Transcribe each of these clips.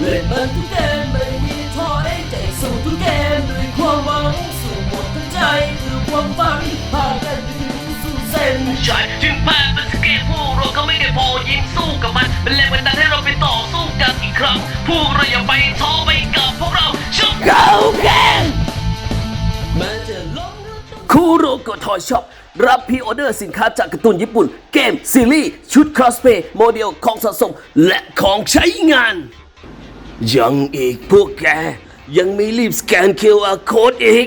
เล่นมันทุกเกมไม่มีท้อได้ใจสู้ทุกเกมด้วยความหวังสู้หมดทั้งใจคือความฝันพากันถึงสู่เส้นใช่ถึงแพ้เป็นสเกตพวกเราก็ไม่ได้พอยิงสู้กับมันเป็นแรงบันดาลให้เราไปต่อสู้กันอีกครั้งพวกเราอย่าไปท้อไปกับพวกเราชุบ Go Gang แม้จะล้มหรือต้องคูโรโกทอยช็อปรับพรีออเดอร์สินค้าจากการ์ตูนญี่ปุ่น เกม ซีรีส์ ชุดคอสเพย์โมเดลของสะสม และของใช้งาน ยังอีกพวกแก ยังไม่รีบสแกน QR Code อีก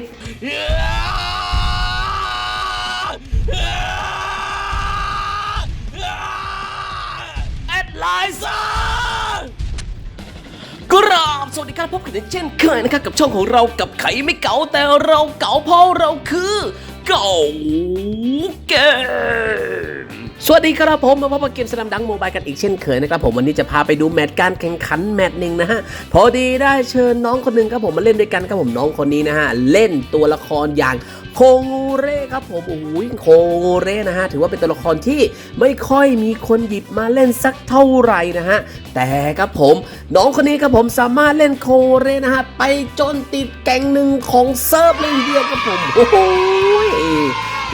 แอดไลน์ซกราบสวัสดีครับพบกันอีกเช่นเคยนะครับกับช่องของเรากับไขไม่เก๋าแต่เราเก๋าเพราะเราคือ สวัสดีครับผมมาพบกับเกมสนามดังโมบายกันอีกเช่นเคยนะครับผมวันนี้จะพาไปดูแมตช์การแข่งขันแมตช์หนึ่งนะฮะพอดีได้เชิญน้องคนหนึ่งครับผมมาเล่นด้วยกันครับผมน้องคนนี้นะฮะเล่นตัวละครอย่างโคงูเร่ครับผมโอ้ยโคงูเร่นะฮะถือว่าเป็นตัวละครที่ไม่ค่อยมีคนหยิบมาเล่นสักเท่าไหร่นะฮะแต่ครับผม น้องคนนี้ครับผมสามารถเล่นโคเร่นะฮะไปจนติดแก่งหนึ่งของเซิร์ฟเลยเดียวครับผมโอ้โห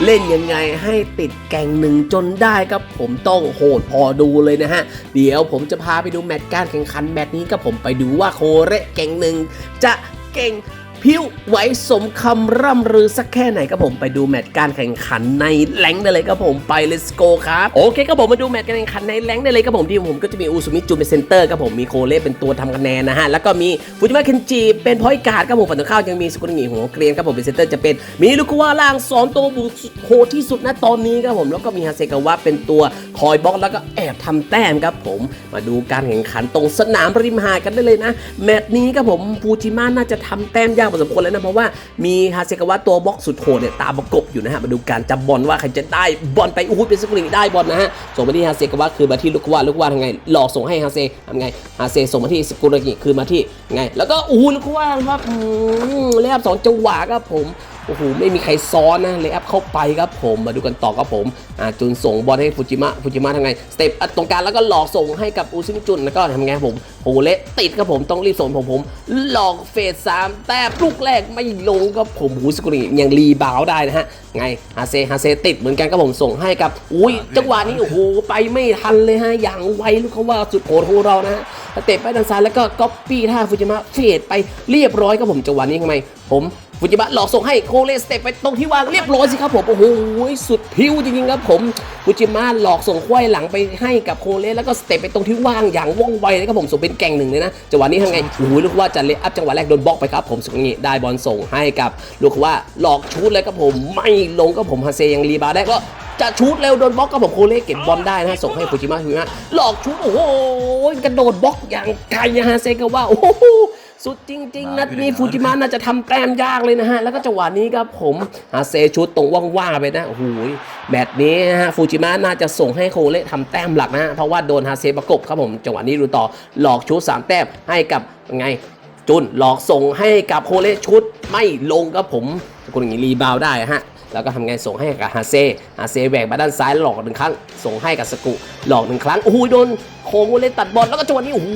เล่นยังไงให้ติดแก่งหนึ่งจนได้ครับผมต้องโหดพอดูเลยนะฮะ เดี๋ยวผมจะพาไปดูแมตช์การแข่งขันแมตช์นี้กับผมไปดูว่าโคเรแก่งหนึ่งจะเก่ง พิ้วไหวสมคำร่ำรือสักแค่ไหนครับผมไปดูแมตช์การแข่งขันในแรงได้เลยครับผมไป let's go ครับโอเคครับผมมาดูแมตช์การแข่งขันในแรงได้เลยครับผมที่ผมก็จะมีอูซุมิจูเป็นเซนเตอร์ครับผมมีโคเล่เป็นตัวทำคะแนนนะฮะแล้วก็มีฟูจิมะเคนจิเป็นพอยต์การ์ดครับผมฝั่งตรงข้ามยังมีสกุลหงีหัวเกรียนครับผมเป็นเซนเตอร์จะเป็นมีลูกว่าล่างสอนตัวบุกโหดที่สุดนะตอนนี้ครับผมแล้วก็มีฮาเซกาวะเป็นตัวคอยบล็อกแล้วก็แอบทำแต้มครับผมมาดูการแข่งขันตรงสนามริมหาดกันได้เลยนะแมตช์นี้ครับผมฟูจิมะน่าจะทำแต้มยากพอสมควรแล้วนะ เพราะว่ามีฮาเซกาวะตัวบล็อกสุดโหดเนี่ยตามประกบอยู่นะฮะมาดูการจับบอลว่าใครจะได้บอลไปอู้หูเป็นสกุลิได้บอลนะฮะส่งมาที่ฮาเซกาวะคือมาที่ลูกว่าลูกว่าทำไงหลอกส่งให้ฮาเซทำไงฮาเซส่งมาที่สกุลิคือมาที่ไง แล้วก็อู้หูลูกว่าครับอืมเรียบสองจังหวะครับผม โอ้โหไม่มีใครซ้อนนะเลยอัพเข้าไปครับผมมาดูกันต่อครับผมอ่าจุนส่งบอลให้ฟูจิมะฟูจิมะทำไงสเต็ปตรงกลางแล้วก็หลอกส่งให้กับอูซิมิจุนแล้วก็ทำไงครับผมโอ้โหเละติดครับผมต้องรีบส่งผมผมหลอกเฟสสามแต่ลูกแรกไม่ลงครับผมหูสกุลิยังรีบาวด์ได้นะฮะไงฮาเซฮาเซติดเหมือนกันครับผมส่งให้กับอุ้ยจังหวะนี้โอ้โหไปไม่ทันเลยฮะอย่างไวลูกเขาว่าสุดโหดของเรานะฮะสเต็ปไปด้านซ้ายแล้วก็ก๊อปปี้ท่าฟูจิมะเฟดไปเรียบร้อยครับผมจังหวะนี้ทำไมผม ฟูจิมะหลอกส่งให้โคเลสเตปไปตรงที่วางเรียบร้อยสิครับผม โอ้โหสุดพิ้วจริงๆครับผมฟูจิมะหลอกส่งควายหลังไปให้กับโคเลสแล้วก็สเตปไปตรงที่ว่างอย่างว่องไวเลยครับผมส่งเป็นแก่งหนึ่งเลยนะจังหวะนี้ทำไงโอ้โหลูกว่าจะเลอัพจังหวะแรกโดนบล็อกไปครับผมสุดนี้ได้บอลส่งให้กับลูกว่าหลอกชูดเลยครับผมไม่ลงครับผมฮาเซยังรีบาได้ก็ จะชูดเร็วโดนบล็อกกับผมโคเล่เก็บบอลได้นะฮะส่งให้ฟูจิมะฟูจิมะหลอกชูดโอ้โหกระโดดบล็อกอย่างไกลนะฮะเซกาว่าโอ้โหสุดจริง ๆ นัดนี้ฟูจิมะน่าจะทำแต้มยากเลยนะฮะ แล้วก็จังหวะนี้ครับผมฮาเซชุดตรงว่างๆไปนะโอ้โหแบบนี้นะฮะฟูจิมะน่าจะส่งให้โคเล่ทำแต้มหลักนะฮะเพราะว่าโดนฮาเซประกบครับผมจังหวะนี้ดูต่อหลอกชุดสามแต้มให้กับยังไงจุนหลอกส่งให้กับโคเล่ชุดไม่ลงครับผมคนอย่างนี้รีบาวด์ได้ฮะ แล้วก็ทำไงส่งให้กับฮาเซฮาเซแหวกมาด้านซ้ายหลอกหนึ่งครั้ง ส่งให้กับสกุ หลอกหนึ่งครั้ง โอ้โหโดนโคโเล่ตัดบอลแล้วก็จังหวะนี้โอ้โห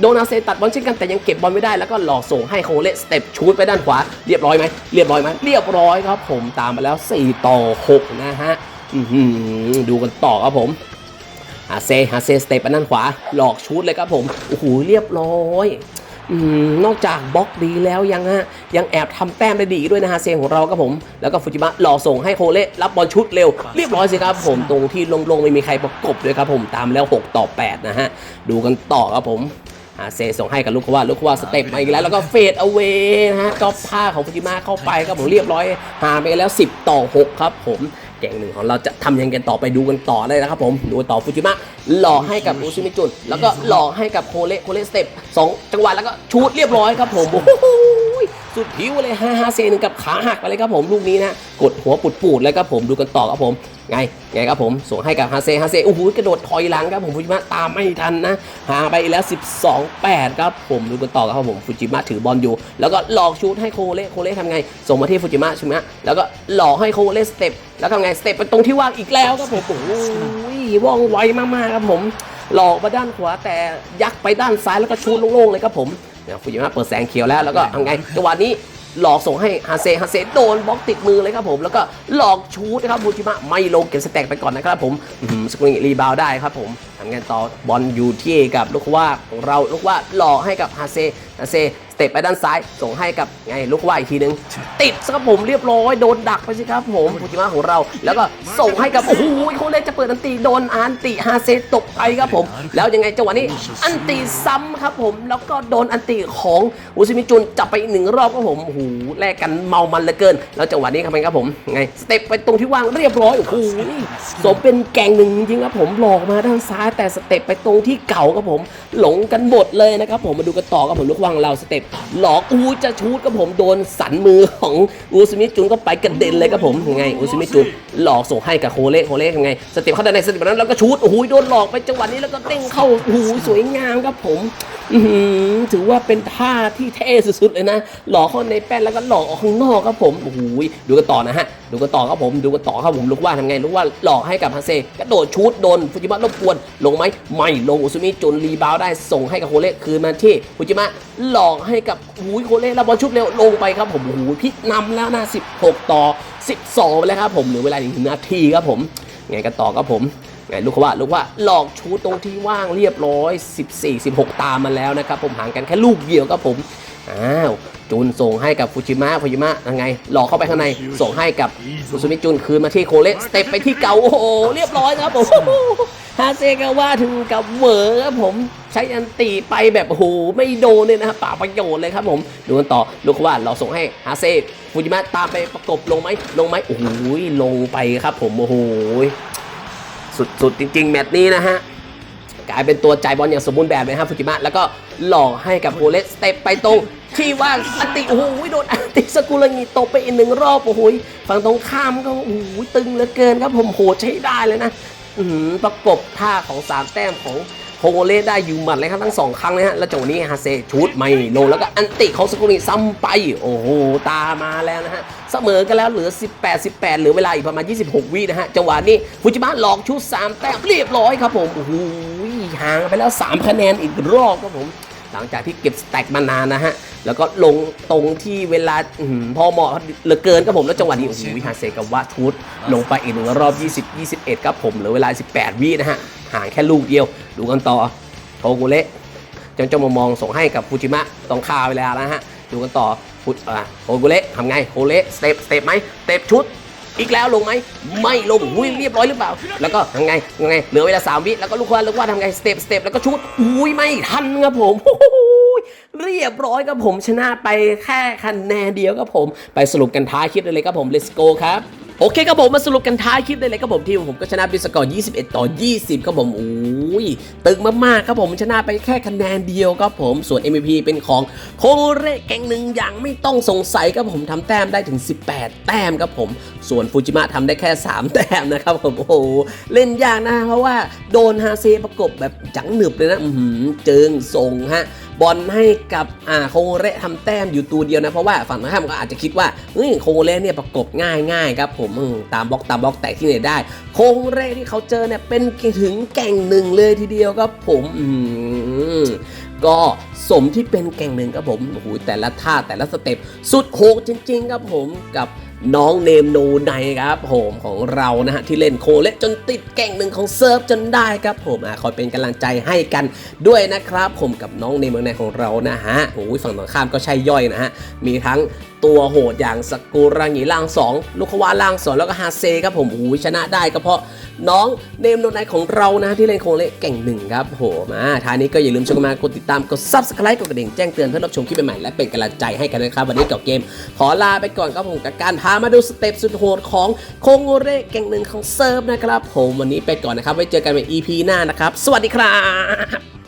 โดนฮาเซตัดบอลเช่นกันแต่ยังเก็บบอลไม่ได้แล้วก็หลอกส่งให้โคเล่สเต็ปชูดไปด้านขวา เรียบร้อยไหมเรียบร้อยไหมเรียบร้อยครับผมตามมาแล้ว 4 ต่อ 6 นะฮะดูกันต่อครับผมฮาเซฮาเซสเตปไปด้านขวา หลอกชูดเลยครับผมโอ้โหเรียบร้อย นอกจากบล็อกดีแล้วยังฮะยังแอบทำแต้มได้ดีด้วยนะฮะเซของเราครับผม แล้วก็ฟูจิมะหล่อส่งให้โคเล่รับบอลชุดเร็ว เรียบร้อยสิครับผมตรงที่ลงๆไม่มีใครประกบเลยครับผมตามแล้ว 6 ต่อ 8 นะฮะ ดูกันต่อครับผมอาเซส่งให้กับลูกว่าลูกว่าสเต็ปมาอีกแล้ว แล้วก็เฟดเอาเวนะฮะก็ผ้าของฟูจิมะเข้าไปครับผมเรียบร้อยหาไปแล้ว 10 ต่อ 6 ครับผม แก่งหนึ่งของเราจะทำยังไงกันต่อไปดูกันต่อเลยนะครับผมดูกันต่อฟูจิมะหล่อให้กับอุซิมิจุนแล้วก็หล่อให้กับโคเละโคเละสเต็ปสองจังหวะแล้วก็ชูดเรียบร้อยครับผมโอ้โหสุดผิวเลยฮาฮาเซหนึ่งกับขาหักไปเลยครับผมลูกนี้นะกดหัวปุดปูดๆเลยครับผมดูกันต่อครับผม ไงไงครับผมส่งให้กับฮาเซฮาเซโอ้โหกระโดดถอยหลังครับผมฟูจิมะตามไม่ทันนะห่างไปอีกแล้ว 12 8 ครับผมดูกันต่อครับผมฟูจิมะถือบอลอยู่ แล้วก็หลอกชูดให้โคเละโคเละทำไง ส่งมาที่ฟูจิมะใช่ไหมแล้วก็หลอกให้โคเละสเต็ปแล้วทำไงสเต็ปไปตรงที่ว่างอีกแล้วครับผมโอ้โหว่องไวมากๆครับผม หลอกมาด้านขวาแต่ยักไปด้านซ้ายแล้วก็ชูดโล่งๆเลยครับผมเนี่ยฟูจิมะเปิดแสงเขียวแล้วแล้วก็ยังไงจังหวะนี้ หลอกส่งให้ฮาเซฮาเซโดนบล็อกติดมือเลยครับผม แล้วก็หลอกชูดนะครับบูจิมะไม่ลงเก็บสแต็กไปก่อนนะครับผมสกุลิรีบาวได้ครับผมทำงานต่อบอลอยู่ที่กับลูกว่าของเราลูกว่าหลอกให้กับฮาเซฮาเซสเต็ปไปด้านซ้าย ส่งให้กับไงลูกว่าอีกทีนึง ติดครับผมเรียบร้อยโดนดักไปสิครับผมฟูจิมะของเรา แล้วก็ส่งให้กับโอ้โหโคเล่จะเปิดอันตีโดนอันติฮาเซตกไปครับผม แล้วยังไงจังหวะนี้อันติซ้ำครับผม แล้วก็โดนอันติของอุซิมิจุนจับไปอีกหนึ่งรอบครับผมโอ้โหแลกกันเมามันเหลือเกิน แล้วจังหวะนี้ครับครับผมไงสเต็ปไปตรงที่ว่างเรียบร้อยโอ้โหสมเป็นแกงหนึ่งจริงๆครับผมหลอกมาด้านซ้ายแต่สเต็ปไปตรงที่เก่าครับผม หลงกันหมดเลยนะครับผมมาดูกันต่อครับผมลูกว่างเราสเต็ปหลอกอูจะชูดกับผมโดนสันมือของอูซิมิจุนก็ไปกระเด็นเลยครับผมยังไงอูซิมิจุนหลอกส่งให้กับโคเล่โคเล่ยังไงสเต็ปเข้าด้านในสเต็ปนั้นแล้วก็ชูดโอ้โหโดนหลอกไปจังหวะนี้แล้วก็เด้งเข้าโอ้โหสวยงามครับผมถือว่าเป็นท่าที่เท่สุดๆเลยนะ หลอกเข้าในแป้นแล้วก็หลอกออกข้างนอกครับผมโอ้โหดูกันต่อนะฮะ ดูกันต่อครับผมดูกันต่อครับผมลูกว่าทำไงลูกว่าหลอกให้กับฮาเซกระโดดชูดโดนฟูจิมะรบกวนลงไหมไม่ลงอุซุมิจนรีบาวด์ได้ส่งให้กับโคเล่คืนมาที่ฟูจิมะหลอกให้กับหูยโคเล่แล้วบอลชุดเร็วลงไปครับผมโอ้โหพิกนำแล้วนะ16 ต่อ 12ไปแล้วครับผมเหลือเวลาอีกหนึ่งนาทีครับผมไงกันต่อครับผมไงลูกว่าลูกว่าหลอกชูตรงที่ว่างเรียบร้อย 14 16 ตามมาแล้วนะครับผมห่างกันแค่ลูกเดียวครับผมอ้าว จุนส่งให้กับฟูจิมะฟูจิมะยังไง หลอกเข้าไปข้างในส่งให้กับอุซุมิจุนคืนมาที่โคเละสเต็ปไปที่เก่าโอ้โหเรียบร้อยครับผมฮาเซกาว่าถึงกับเหวอครับผมใช้อันตีไปแบบโอ้โหไม่โดนเลยนะครับป่าประโยชน์เลยครับผม ดูกันต่อลูกเขาว่าเราส่งให้ฮาเซฟูจิมะตามไปประกบลงไหมลงไหมโอ้โหลงไปครับผมโอ้โหสุดๆจริง ๆ แมตช์นี้นะฮะกลายเป็นตัวจ่ายบอลอย่างสมบูรณ์แบบเลยครับฟูจิมะแล้วก็หลอกให้กับโฮเลสเตปไปตรง ที่ว่าอันติโอ้โหโดนอันติสกุลงีตบไปอีกหนึ่งรอบโอ้โหฝั่งตรงข้ามก็โอ้โหตึงเหลือเกินครับผมโหใช้ได้เลยนะอืประกบท่าของ3แต้มของโฮเลสได้อยู่หมัดเลยครับทั้งสองครั้งเลยฮะแล้วจังหวะนี้ฮาเซชูดไม่ลงแล้วก็อันติของสกุลงีซ้ำไป โอ้โห ตามมาแล้วนะฮะ เสมอกันแล้วเหลือ 18 18 เหลือเวลาอีกประมาณ 26 วินะฮะ จังหวะนี้ฟูจิมะหลอกชุด 3 แต้มเรียบร้อยครับผมโอ้โหห่างไปแล้ว 3 คะแนนอีกรอบครับผม หลังจากที่เก็บสแต็กมานานนะฮะ แล้วก็ลงตรงที่เวลาอื้อหือพอเหมาะเหลือเกินครับผมแล้วจังหวะนี้โอ้โหฮาเซกับวะชุดลงไปอีกหนึ่งรอบ 20 21ครับผมเหลือเวลา 18 วินะฮะห่างแค่ลูกเดียว ดูกันต่อโทกุเละจนเจ้ามามองส่งให้กับฟูจิมะต้องคาเวลาแล้วฮะดูกันต่อฟุตอ่าโฮกุเละทำไงโฮเละสเต็ปสเต็ปไหมสเต็ปชุดอีกแล้วลงไหมไม่ลงอุ้ยเรียบร้อยหรือเปล่า แล้วก็ทำไงยังไงเหลือเวลาสามวิแล้วก็ลูกว่าลูกว่าทำไงสเต็ปสเต็ปแล้วก็ชุดอุ้ยไม่ทันครับผมโอ้โห เรียบร้อยครับผมชนะไปแค่คะแนนเดียวครับผม ไปสรุปกันท้ายคลิปได้เลยครับผม let's go ครับโอเคครับผมมาสรุปกันท้ายคลิปได้เลยครับผมทีมผมก็ชนะด้วยสกอร์ 21 ต่อ 20 ครับผมโอ้ยตึงมากๆครับผมชนะไปแค่คะแนนเดียวครับผมส่วน MVP เป็นของโคเรแกงหนึ่งอย่างไม่ต้องสงสัยครับผมทำแต้มได้ถึง 18 แต้มครับผม ส่วนฟูจิมะทำได้แค่ 3 แต้มนะครับผมโอ้โหเล่นยากนะเพราะว่าโดนฮาเซประกบแบบจังหนึบเลยนะอือหือเจิงส่งฮะ บอลให้กับอ่าโคเระทำแต้มอยู่ตัวเดียวนะ เพราะว่าฝั่งตรงข้ามก็อาจจะคิดว่าเฮ้ยโคเรเนี่ยประกบง่ายง่ายครับผมมตามบล็อกตามบล็อกแตกที่ไหนได้ โคเรที่เขาเจอเนี่ยเป็นถึงแก่งหนึ่งเลยทีเดียวครับผมอืมก็สมที่เป็นแก่งหนึ่งครับผมโอ้โหแต่ละท่าแต่ละสเต็ปสุดโหดจริง ๆ ครับผมกับ น้องเนมโนไนครับผมของเรานะฮะที่เล่นโคเลจนติดแก่งหนึ่งของเซิร์ฟจนได้ครับผมอะคอยเป็นกำลังใจให้กันด้วยนะครับ ผมกับน้องเนมนูไนของเรานะฮะโอ้ยฝั่งตรงข้ามก็ใช่ย่อยนะฮะมีทั้ง ตัวโหดอย่างสกุรังีล่าง 2 ลูกควาล่าง 2 แล้วก็ฮาเซครับผมโอ้ชนะได้ก็เพราะน้องเนมโนไนของเรานะฮะที่เล่นโคเละเก่งหนึ่งครับโหมาท้ายนี้ก็อย่าลืมชมกันมากดติดตามกด subscribe กดกระดิ่งแจ้งเตือนเพื่อรับชมคลิปใหม่ๆและเป็นกำลังใจให้กันนะครับวันนี้กับเกม ขอลาไปก่อนครับผมกับการพามาดูสเต็ปสุดโหดของโคงเร่เก่งหนึ่งของเซิร์ฟนะครับผมวันนี้ไปก่อนนะครับไว้เจอกันใน EP หน้านะครับ สวัสดีครับ